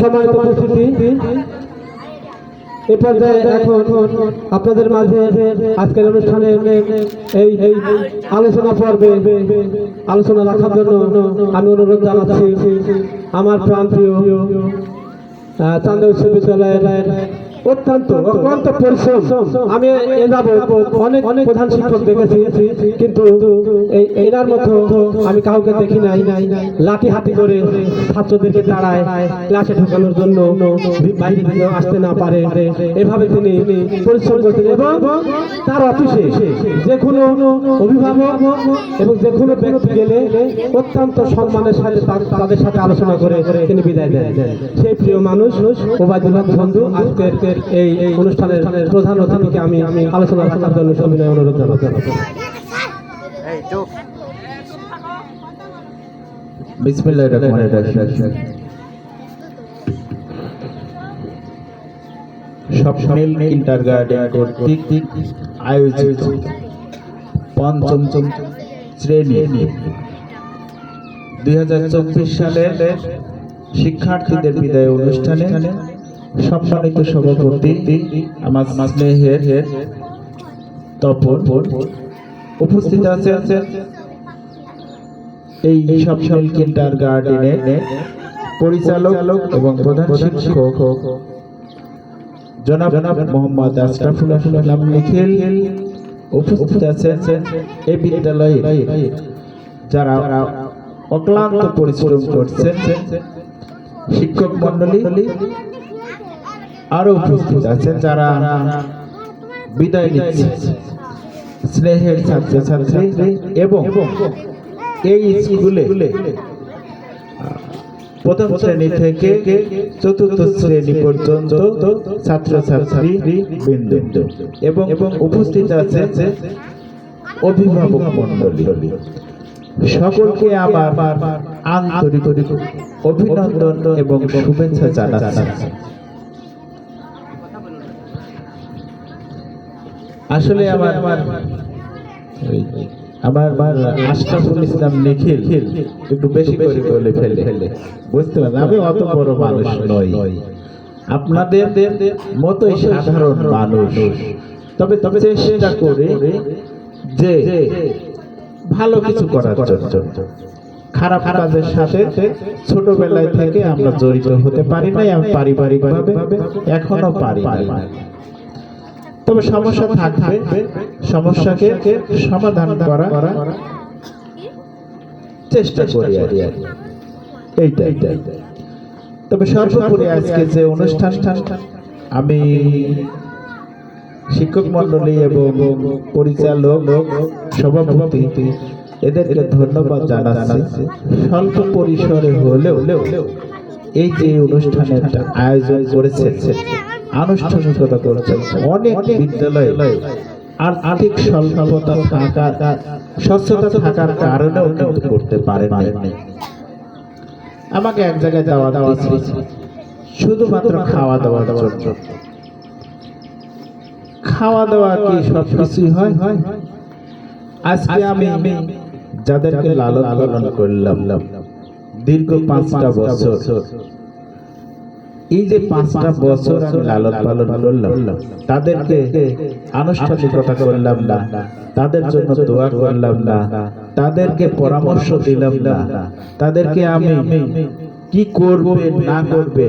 সম্মানিত উপস্থিতি। এ পর্যায়ে এখন আপনাদের মাঝে আজকের অনুষ্ঠানে এই এই আলোচনা পর্বে আলোচনা রাখার জন্য আমি অনুরোধ জানাচ্ছি। আমার প্রান্তীয় চান্দা বিশ্ববিদ্যালয়ের অত্যন্ত অত্যন্ত পরিশ্রম। আমি এ যাব অনেক অনেক প্রধান শিক্ষক দেখেছি, কিন্তু এই এনার মতো আমি কাউকে দেখি নাই। লাঠি হাতি করে ছাত্রদেরকে দাঁড়ায় ক্লাসে ঢোকানোর জন্য বাইরে আসতে না পারে। এভাবে তিনি পরিশ্রম করতেন এবং তার অফিসে যে কোনো অভিভাবক এবং যে কোনো ব্যক্তি গেলে অত্যন্ত সম্মানের সাথে তাদের সাথে আলোচনা করে তিনি বিদায় দেন। সেই প্রিয় মানুষ, ওবায়দুল বন্ধু, আজকের এই অনুষ্ঠানের প্রধান অতিথিকে আমি আমি আলোচনা রাখার জন্য সবিনয় অনুরোধ জানাচ্ছি। বিসমিল্লাহির রহমানির রহিম স্বপ্নিল কিন্ডারগার্টেন কর্তৃক আয়োজিত পঞ্চম শ্রেণি। দুই হাজার চব্বিশ সালের শিক্ষার্থীদের বিদায় অনুষ্ঠানে সম্মানিত সভাপতি, আমার স্নেহের তপন, উপস্থিত আছেন এই স্বপ্নিল কিন্ডার গার্ডেনের পরিচালক এবং প্রধান শিক্ষক জনাব জনাব মোহাম্মদ আশরাফুল ইসলাম নিখিল উপস্থিত আছেন এই বিদ্যালয়ে যারা অক্লান্ত পরিশ্রম করছেন। শিক্ষক মন্ডলী আরও উপস্থিত আছেন যারা বিদায় নিচ্ছে স্নেহের ছাত্রছাত্রী এবং এই স্কুলে প্রথম শ্রেণি থেকে চতুর্থ শ্রেণি পর্যন্ত ছাত্রছাত্রী বৃন্দ এবং এবং উপস্থিত আছে অভিভাবক মন্ডলী সকলকে আমার আন্তরিক অভিনন্দন এবং শুভেচ্ছা জানাচ্ছি। আসলে আমার আমার আশরাফুল ইসলাম নিখিল একটু বেশি করে বলে ফেলে। ফেলে বুঝতে পারছেন আমি অত বড় মানুষ নই। আপনাদের মতোই সাধারণ মানুষ। তবে তবে চেষ্টা করে যে ভালো কিছু করার জন্য। খারাপ কাজের সাথে ছোটবেলায় থেকে আমরা জড়িত হতে পারি নাই পারিবারিকভাবে এখনও পারি না তবে সমস্যা থাকবে। সমস্যাকে সমাধান করা চেষ্টা করি আর কি। এইটাই তবে সর্বোপরি আজকে যে অনুষ্ঠান আমি শিক্ষক মন্ডলী এবং পরিচালক সভাপতি এদেরকে ধন্যবাদ জানাচ্ছি। স্বল্প পরিসরে হলেও এই যে অনুষ্ঠানের আয়োজন করেছে আনুষ্ঠানিকতা করেছেন। অনেক বিদ্যালয়ে আর্থিক স্বল্পতা থাকার স্বচ্ছতা থাকার কারণেও কিন্তু করতে পারে আমাকে এক জায়গায় যাওয়া দাওয়া শুধুমাত্র খাওয়া দাওয়া দাওয়ার জন্য। খাওয়া দাওয়া কি সব কিছুই হয়? আজকে আমি যাদেরকে লালন পালন করলাম, দীর্ঘ পাঁচটা বছর এই যে পাঁচটা বছর আমি লালন পালন করলাম, তাদেরকে আনুষ্ঠানিকতা করলাম না, তাদের জন্য দোয়া করলাম না, তাদেরকে পরামর্শ দিলাম না, তাদেরকে আমি কি করবে, না করবে,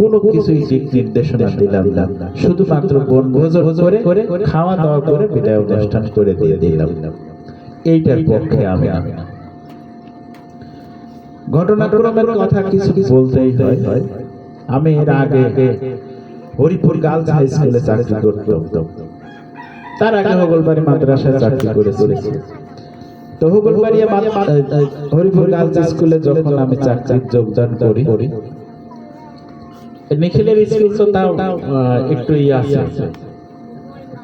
কোনো কিছুই দিক নির্দেশনা দিলাম না, শুধুমাত্র বনভোজন করে খাওয়া দাওয়া করে বিদায় অনুষ্ঠান করে দিয়ে দিলাম। এইটার পক্ষে আমি ঘটনাক্রমের কথা কিছু বলতেই হয়। আমি এর আগে হরিপুর গার্লস হাই স্কুলে চাকরি করতাম তার আগে হগলবাড়ি মাদ্রাসায় চাকরি করেছি তো হগলবাড়ি হরিপুর গার্লস স্কুলে যখন আমি চাকরি যোগদান করি। নিখিলের স্কুল তো তাও একটু ইয়ে আছে।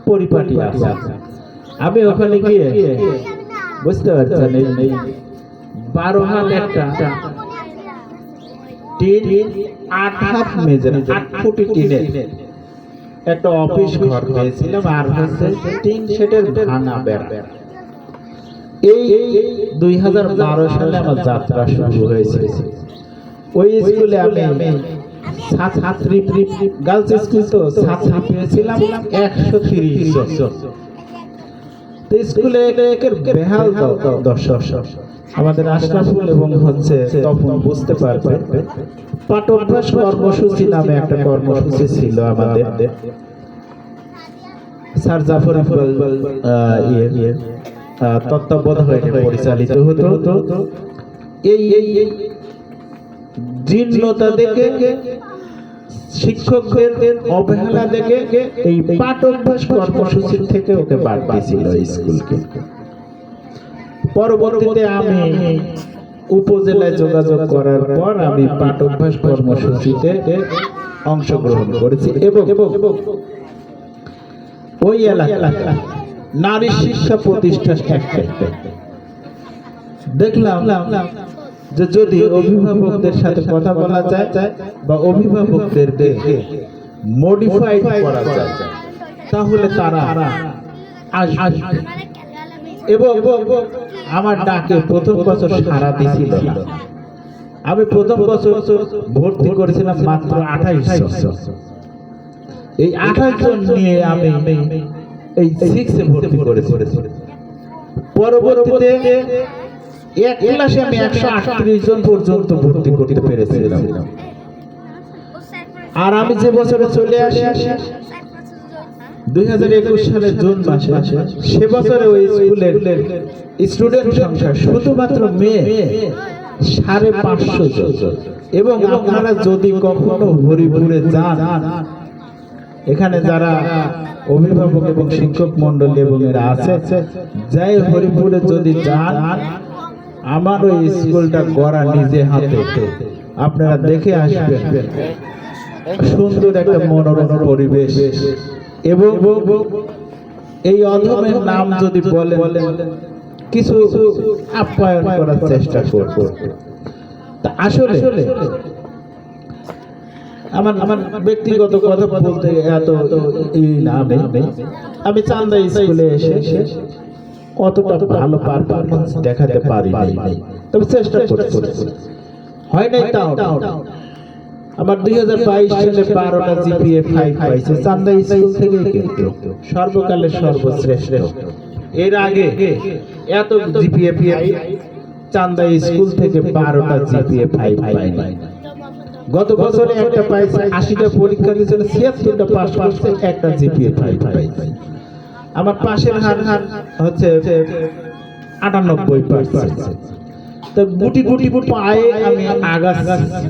পরিপাটি আছে। আমি ওখানে গিয়ে বুঝতে পারছেন এই এই বারো হাত একটা টিন আট হাত মেজের আট ফুটি টিনের। একটা অফিস ঘর পেয়েছিলাম আর হচ্ছে টিন শেডের ভাঙা বেড়া। এই দুই হাজার বারো সালে আমার যাত্রা শুরু হয়েছে। ওই স্কুলে আমি ছাত্র- গার্লস স্কুল তো ছাত্রী পেয়েছিলাম একশো তিরিশ জন। স্কুলে বেহাল দ- দ- আমাদের আশরাফুল এবং হচ্ছে তখন বুঝতে পারবে পাঠ্যাভ্যাস কর্মসূচি নামে একটা কর্মসূচি ছিল আমাদের স্যার জাফর ইয়ে ইয়ে, তত্ত্বাবধানে পরিচালিত হতো এই জীর্ণতা দেখে শিক্ষকদের অবহেলা দেখে এই পাঠ অভ্যাস কর্মসূচির থেকে ওকে বাদ দিয়েছিল স্কুলকে। পরবর্তীতে আমি উপজেলায় যোগাযোগ করার পর আমি পাঠ অভ্যাস কর্মসূচিতে অংশগ্রহণ করেছি এবং ওই এলাকা নারী শিক্ষা প্রতিষ্ঠা দেখলাম যে যদি অভিভাবকদের সাথে কথা বলা যায় বা অভিভাবকদের অভিভাবকদেরকে মডিফাইড করা যায় তাহলে তারা আসবে। এবং আমার ডাকে প্রথম বছর সারা দিছিল। আমি প্রথম বছর ভর্তি করেছিলাম মাত্র আঠাইশ এই আঠাশ জন নিয়ে আমি এই সিক্সে ভর্তি করেছি। পরবর্তীতে এক ক্লাসে আমি একশো আটত্রিশ জন পর্যন্ত ভর্তি করতে পেরেছিলাম। আর আমি যে বছরে চলে আসি, দুই হাজার একুশ জুন মাসে, সে বছরে ওই স্কুলের স্টুডেন্ট সংখ্যা শুধুমাত্র মেয়ে, সাড়ে পাঁচশো জন। এবং আপনারা যদি কখনো হরিপুরে যান, এখানে যারা অভিভাবক এবং শিক্ষক মন্ডলী এবং এরা আছে, যাই হরিপুরে যদি যান আমার ওই স্কুলটা গড়া নিজে হাতে। আপনারা দেখে আসবেন। সুন্দর একটা মনোরম পরিবেশ। এবং এই অধমের নাম যদি বলে কিছু আপ্যায়ন করার চেষ্টা করব। আসলে, আমার আমার ব্যক্তিগত কথা বলতে এত এই নামে। আমি চান্দা স্কুলে এসে অতটা ভালো পারফরমেন্স দেখাতে পারি তবে চেষ্টা করছি। হয় নাই তাও। আমার দুই হাজার বাইশ সালে বারোটা জিপিএ ফাইভ পাইছে। চান্দা স্কুল থেকে কিন্তু সর্বকালের সর্বশ্রেষ্ঠ। এর আগে এত জিপিএ চান্দা স্কুল থেকে বারোটা জিপিএ ফাইভ পাই নাই গত বছরে একটা পাইছে আশিটা পরীক্ষা দিয়েছিল ছিয়াত্তরটা পাস করছে একটা জিপিএ ফাইভ পাইছে। আমার পাশের হার হার হচ্ছে আটানব্বই তো গুটি গুটি পায়ে আমি আগাচ্ছি।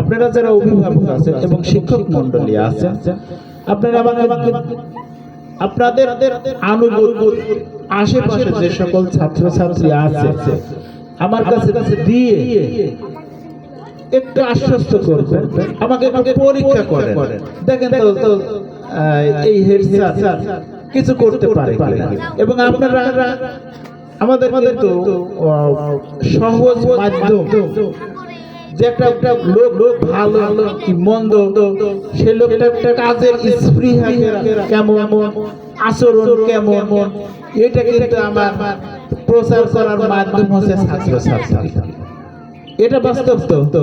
আপনারা যারা অভিভাবক আছেন এবং শিক্ষক মন্ডলী আছেন, আপনারা আমাকে আপনাদের আনুগত্য, আশেপাশে যে সকল ছাত্র ছাত্রী আছে, আমার কাছে কাছে দিয়ে একটু আশ্বস্ত করবেন। আমাকে পরীক্ষা করেন। দেখেন তো এই হেড স্যার কিছু করতে পারে। এবং আপনারা আমাদের আমাদের তো সহজ মাধ্যম। যে একটা একটা লোক লোক ভালো ভালো কি মন্দ সে লোকটা একটা কাজের স্পৃহা কেমন আচরণ কেমন এটা কিন্তু আমার প্রচার করার মাধ্যম হচ্ছে ছাত্র ছাত্রী এটা বাস্তব তো?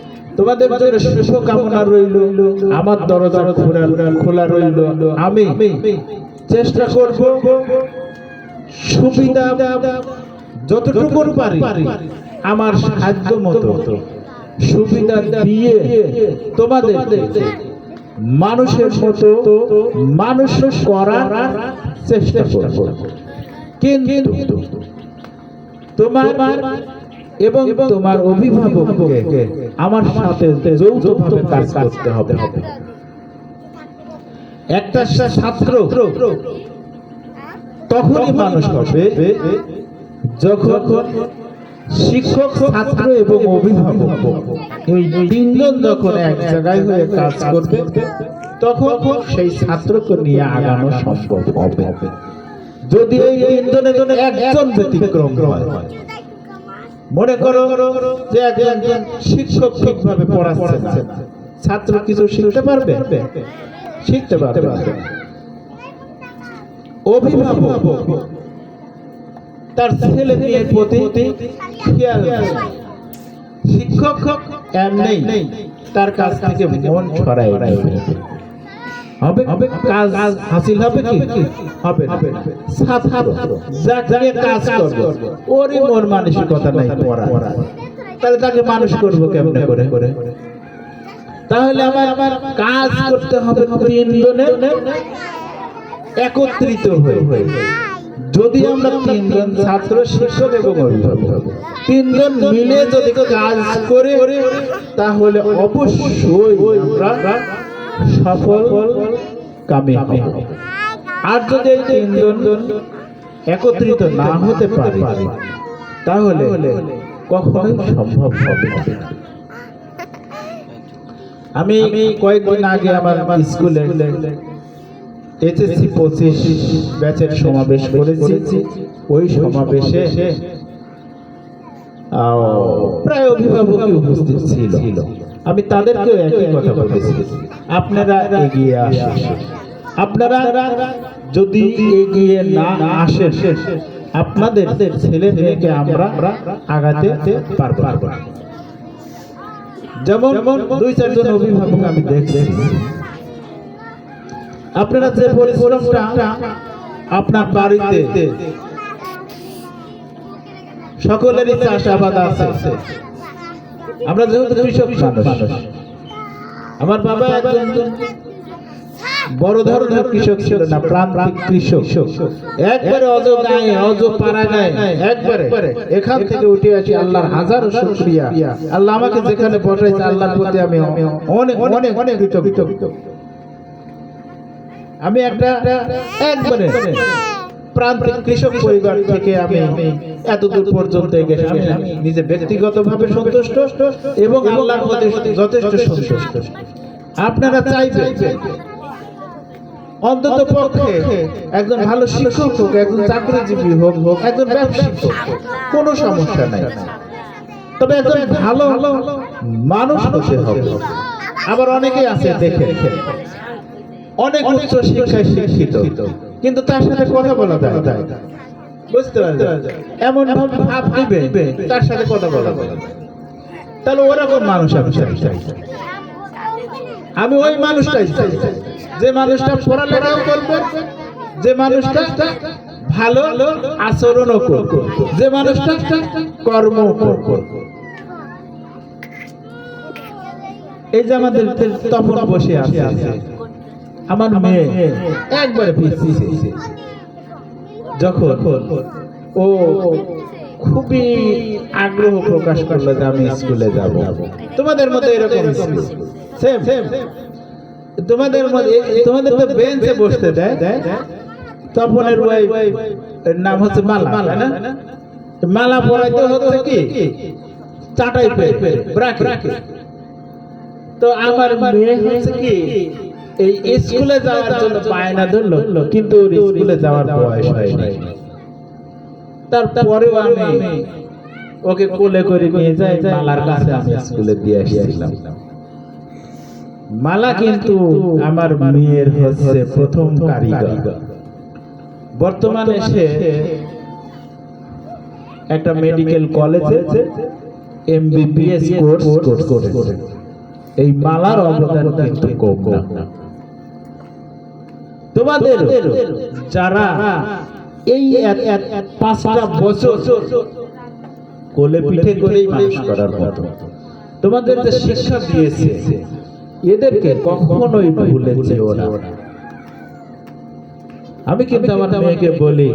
তোমাদের জন্য শুভ কামনা রইল। আমার দরজা খোলা রইল। আমি চেষ্টা করব সুবিধা যতটুকু পারি, আমার সাধ্য মতো সুবিধা দিয়ে তোমাদের মানুষের মতো মানুষ করার চেষ্টা করব। কিন্তু তোমার এবং তোমার অভিভাবককে আমার সাথে যৌথভাবে কাজ করতে হবে। একটা ছাত্র তখনই মানুষ হবে যখন শিক্ষক ছাত্র এবং অভিভাবক এই তিনজন যখন এক জায়গায় হয়ে কাজ করবে তখন সেই ছাত্রকে নিয়ে আগানো সম্ভব হবে। যদি এই তিনজনের জন্য একজন ব্যতিক্রম হয় মনে করো যে একজন শিক্ষক ঠিকভাবে পড়াচ্ছে না। ছাত্র কিছু শিখতে পারবে? শিখতে পারবে। অভিভাবক, তার ছেলে মেয়ের প্রতি খেয়াল। শিক্ষক এমনি, তার কাছ থেকে মন নেবে হবে হবে কাজ হাসিল হবে কি? হবে। ছাত্র যাকে কাজ করবে। ওরই মন মানসিকতা নাই পড়া তাহলে তাকে মানুষ করব কেমনে করে? করে তাহলে আমার আমার কাজ করতে হবে তিনজনের একত্রিত হয়ে। যদি আমরা তিনজন ছাত্র শিক্ষক এবং অভিভাবক তিনজন মিলে যদি কাজ করে তাহলে অবশ্যই আমরা সফল কামে আর যদি তিনজন একত্রিত না হতে পারে, তাহলে কখনোই সম্ভব হবে আমি কয়েকদিন আগে আমার স্কুলে এইচএসসি পঁচিশ ব্যাচের সমাবেশ করেছি। ওই সমাবেশে প্রায় অভিভাবকই উপস্থিত ছিল। আমি তাদেরকেও একই কথা বলেছি। আপনারা এগিয়ে আসেন। আপনারা যদি এগিয়ে না আসেন, আপনাদের ছেলে মেয়েকে আমরা আগাতে পারব। যেমন দুই চারজন অভিভাবক আমি দেখছি। আপনারা যে পরিশ্রমটা আপনার বাড়িতে সকলেরই চাষাবাদ আছে। আমরা যেহেতু কৃষক আমার বাবা একজন বড় ধরনের কৃষক ছিল না, প্রান্তিক কৃষক। একবারে অজ গায়ে অজ পাড়া গায়ে একবারে। এখান থেকে উঠে আসি আল্লাহর হাজার শুকরিয়া। আল্লাহ আমাকে যেখানে বসাইছে আল্লাহর প্রতি আমি অনেক অনেক অনেক কৃতজ্ঞ। আমি একটা, একবারে প্রান্তিক কৃষক পরিবার থেকে আমি এত দূর পর্যন্ত গেছি নিজে ব্যক্তিগতভাবে সন্তুষ্ট এবং আল্লাহর প্রতি যথেষ্ট সন্তুষ্ট। আপনারা চাইবেন অন্তত পক্ষে একজন ভালো শিক্ষক হোক, একজন চাকরিজীবী হোক হোক একজন হোক, কোনো সমস্যা নাই। তবে একজন ভালো মানুষ হতে হবে। আবার অনেকেই আছে দেখে অনেক উচ্চ শিক্ষায় শিক্ষিত। কিন্তু তার সাথে কথা বলা যায়। বুঝতে পারলেন এমন ভাবে ভাব দিবে তার সাথে কথা বলা যায়। তাহলে ওরকম মানুষ আমি চাই চাই। আমি ওই মানুষটাই চাই যে মানুষটা পড়ালেখাও করবে যে মানুষটা ভালো আচরণও করবে যে মানুষটা কর্ম করবে এই যে আমাদের তপন বসে আছে আমার মেয়ে একবারে পিছিয়ে যখন ও খুবই আগ্রহ প্রকাশ করল যে আমি স্কুলে যাব। তোমাদের মধ্যে এরকম সেম সেম তোমাদের মধ্যে তোমাদের তো বেঞ্চে বসতে দেয়। তপনের ওই এর নাম হচ্ছে মালা না? মালা পরাইতে হচ্ছে কি? চাটাই পে ব্রাকে তো আমার মেয়ে হচ্ছে কি? এই স্কুলে যাওয়ার জন্য বায়না ধরলো কিন্তু স্কুলে যাওয়ার বয়স হয়নি। তারপরেও আমি ওকে কোলে করে নিয়ে যাই মালার কাছে আমি স্কুলে দিয়ে আসছিলাম। মালা কিন্তু আমার মেয়ের হচ্ছে প্রথম কারিগর। বর্তমানে সে একটা মেডিকেল কলেজে এমবিবিএস কোর্স করে এই মালার অবদান কিন্তু কম না। তোমাদের যারা এই পাঁচটা বছর কোলে পিঠে করেই মানুষ করার মতো, তোমাদের যে শিক্ষা দিয়েছে, এদেরকে কখনোই ভুলে যেও না। আমি কিন্তু আমার মেয়েকে বলি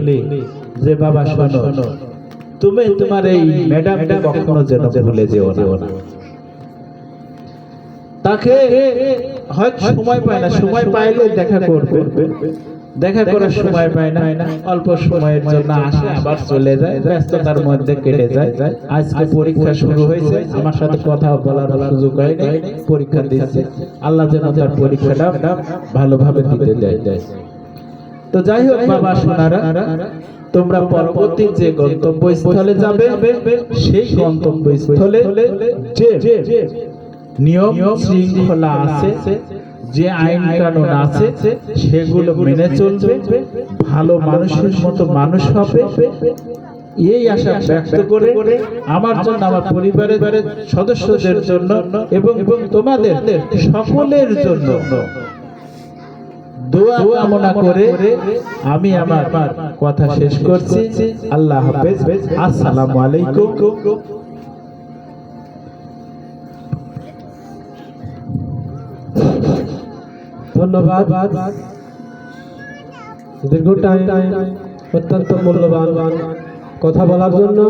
যে, বাবা, শোনো, তুমি তোমার এই ম্যাডামটা কখনো যেন ভুলে যেও না। তাকে হয়তো সময় পায় না সময় পাইলে দেখা করবে। দেখা করার সময় পায় না অল্প সময়ের জন্য আসে আবার চলে যায় ব্যস্ততার মধ্যে কেটে যায়। আজকে পরীক্ষা শুরু হয়েছে আমার সাথে কথা বলার সুযোগ হয়নি পরীক্ষা দিচ্ছে আল্লাহ যেন তার পরীক্ষাটা ভালোভাবে দিতে দেয়। দেয়। তো যাই হোক বাবা সোনারা তোমরা পরবর্তী যে গন্তব্যস্থলে যাবে সেই গন্তব্যস্থলে যে নিয়ম শৃঙ্খলা আছে যে আইন কানুন আছে সেগুলো মেনে চলবে ভালো মানুষের মতো মানুষ হবে। এই আশা ব্যক্ত করে আমার জন্য আমার পরিবারের সদস্যদের জন্য এবং এবং তোমাদের সকলের জন্য দোয়া কামনা করে আমি আমার কথা শেষ করছি। আল্লাহ হাফেজ। আসসালামু আলাইকুম। ধন্যবাদ। দীর্ঘ টাইম অত্যন্ত মূল্যবান কথা বলার জন্য।